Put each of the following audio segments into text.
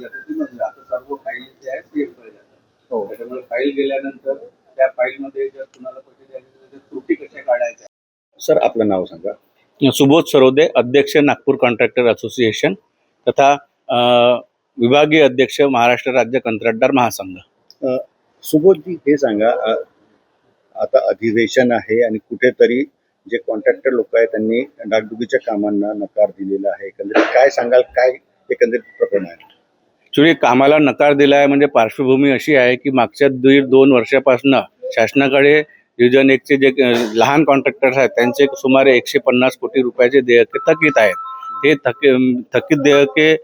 जातं. आता सर्व फाईल जे आहेत पीएमकडे जातात हो. त्याच्यामुळे फाईल गेल्यानंतर त्या फाईलमध्ये जर तुम्हाला पैसे द्यायचे तर त्या त्रुटी कशा काढायच्या? सर आपलं नाव सांगा. सुबोध सरोदे अध्यक्ष नागपूर कॉन्ट्रॅक्टर असोसिएशन तथा विभागीय अध्यक्ष महाराष्ट्र राज्य कंत्राटदार महासंघ. सुबोधजी हे सांगा आता अधिवेशन आहे आणि कुठेतरी जे कॉन्ट्रॅक्टर लोक आहेत त्यांनी डागडुगीच्या कामांना नकार दिलेला आहे. एकंदरीत काय सांगाल? काय एकंदरीत प्रकरण आहे? ॲक्च्युली कामाला नकार दिला आहे म्हणजे पार्श्वभूमी अशी आहे की मागच्या दीड दोन वर्षापासून शासनाकडे युजन एकचे जे लहान कॉन्ट्रॅक्टर्स आहेत त्यांचे सुमारे एकशे पन्नास कोटी रुपयाचे देयके थकीत आहेत. हे थकी थकीत देयके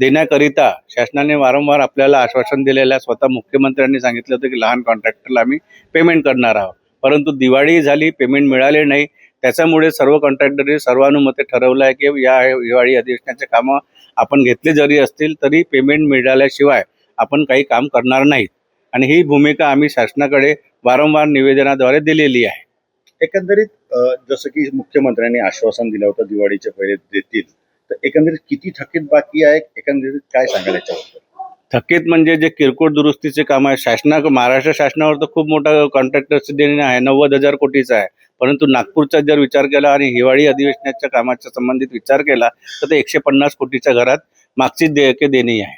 देण्याकरिता शासनाने वारंवार आपल्याला आश्वासन दिलेलं आहे. स्वतः मुख्यमंत्र्यांनी सांगितलं होतं की लहान कॉन्ट्रॅक्टरला आम्ही पेमेंट करणार आहोत. परंतु दिवाळी झाली पेमेंट मिळाले नाही. त्याच्यामुळे सर्व कॉन्ट्रॅक्टरने सर्वानुमते ठरवलं आहे की या दिवाळी अधिवेशनाचे कामं आपण घेतले जरी असतील तरी पेमेंट मिळाल्याशिवाय आपण काही काम करणार नाहीत. आणि ही भूमिका आम्ही शासनाकडे वारंवार निवेदनाद्वारे दिलेली आहे. एकंदरीत जसं की मुख्यमंत्र्यांनी आश्वासन दिलं होतं दिवाळीच्या पहिले देतील तर एकंदरीत किती थकीत बाकी आहे? एकंदरीत काय याच्याबद्दल? थकीत म्हणजे जे किरकोळ दुरुस्तीचे काम आहे शासना महाराष्ट्र शासनावर तर खूप मोठा कॉन्ट्रॅक्टरचं देणं आहे नव्वद हजार कोटीचा आहे. परंतु नागपूरचा जर विचार केला आणि हिवाळी अधिवेशनाच्या कामाच्या संबंधित विचार केला तर ते एकशे पन्नास कोटीच्या घरात मागची देयके देणी आहे.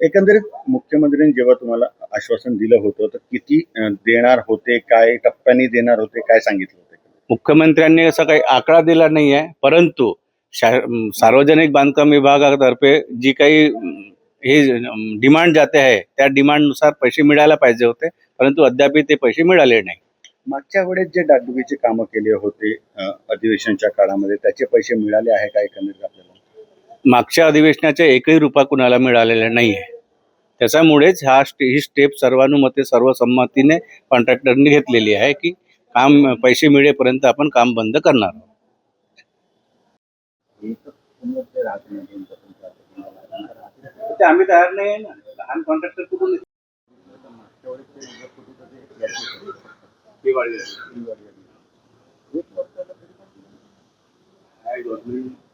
एकंदरीत मुख्यमंत्र्यांनी जेव्हा तुम्हाला आश्वासन दिलं होतं तर किती देणार होते काय टप्प्याने देणार होते काय सांगितलं होतं मुख्यमंत्र्यांनी असा काही आकडा दिला नाही आहे परंतु सार्वजनिक बांधकाम विभागातर्फे जी काही हे डिमांड जाते आहे त्या डिमांडनुसार पैसे मिळायला पाहिजे होते परंतु अद्याप ते पैसे मिळाले नाही. मागच्या वेळेस जे डागडुगीचे कामं केले होते अधिवेशनच्या काळामध्ये त्याचे पैसे मिळाले आहे का एकंदरीत आपल्याला? मागच्या अधिवेशनाचे एकही रुपया कुणाला मिळालेला नाही आहे त्याच्यामुळेच हा स्टे ही स्टेप सर्वानुमते सर्वसंमतीने कॉन्ट्रॅक्टरने घेतलेली आहे की काम पैसे मिळेपर्यंत आपण काम बंद करणार आहोत. ते आम्ही तयार नाही लहान कॉन्ट्रॅक्टर कुठून दिवाळी काय government